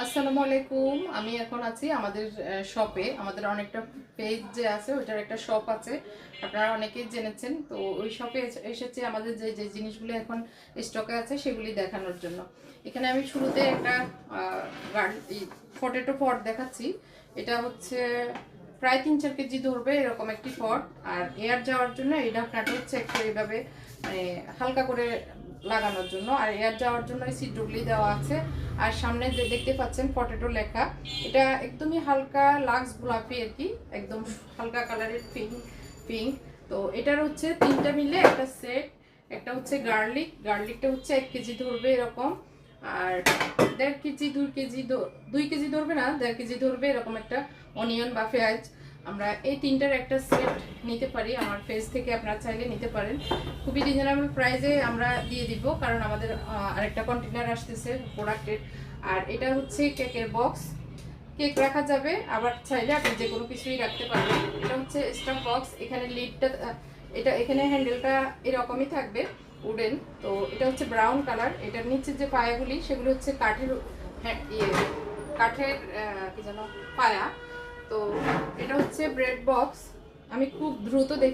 আসসালামু আলাইকুম। আমি এখন আছি আমাদের শপে আমাদের অনেকটা পেজ যে আছে, ওইটার একটা শপ আছে। আপনারা অনেকেই জেনেছেন। তো ওই শপে এসেছে আমাদের যে যে জিনিসগুলো এখন স্টকে আছে, সেগুলি দেখানোর জন্য। এখানে আমি শুরুতে একটা পটেটো পট দেখাচ্ছি। এটা হচ্ছে প্রায় তিন চার কেজি ধরবে, এরকম একটি পট আর এয়ার যাওয়ার জন্য এই ঢাকনাটা হচ্ছে একটু এইভাবে মানে হালকা করে লাগানোর জন্য। আর এয়ার যাওয়ার জন্য এই সিটগুলি দেওয়া আছে। আর সামনে যে দেখতে পাচ্ছেন পটেটো লেখা। এটা একদমই হালকা লাক্স গোলাপি আর কি, একদম হালকা কালারের পিঙ্ক পিঙ্ক তো এটার হচ্ছে তিনটা মিলে একটা সেট একটা হচ্ছে গার্লিক গার্লিকটা হচ্ছে এক কেজি ধরবে এরকম। আর দেড় কেজি, দুই কেজি দুই কেজি ধরবে না, দেড় কেজি ধরবে এরকম একটা অনিয়ন বা পেঁয়াজ। আমরা এই তিনটার একটা সেট নিতে পারি। আমার ফেজ থেকে আপনারা চাইলে নিতে পারেন। খুবই রিজনেবল প্রাইসে আমরা দিয়ে দিব কারণ আমাদের আরেকটা কন্টেনার আসতেছে প্রোডাক্টের আর এটা হচ্ছে কেকের বক্স কেক রাখা যাবে আবার চাইলে আপনি যে কোনো কিছুই রাখতে পারবেন। এটা হচ্ছে স্টাফ বক্স এখানে লিডটা এটা এখানে হ্যান্ডেলটা এরকমই থাকবে উডেন তো এটা হচ্ছে ব্রাউন কালার এটার নিচে যে পায়াগুলি সেগুলো হচ্ছে কাঠের হ্যাঁ, ইয়ে কাঠের কি যেন পায়া। তো এটা হচ্ছে ব্রেড বক্স আমি খুব দ্রুত দেখ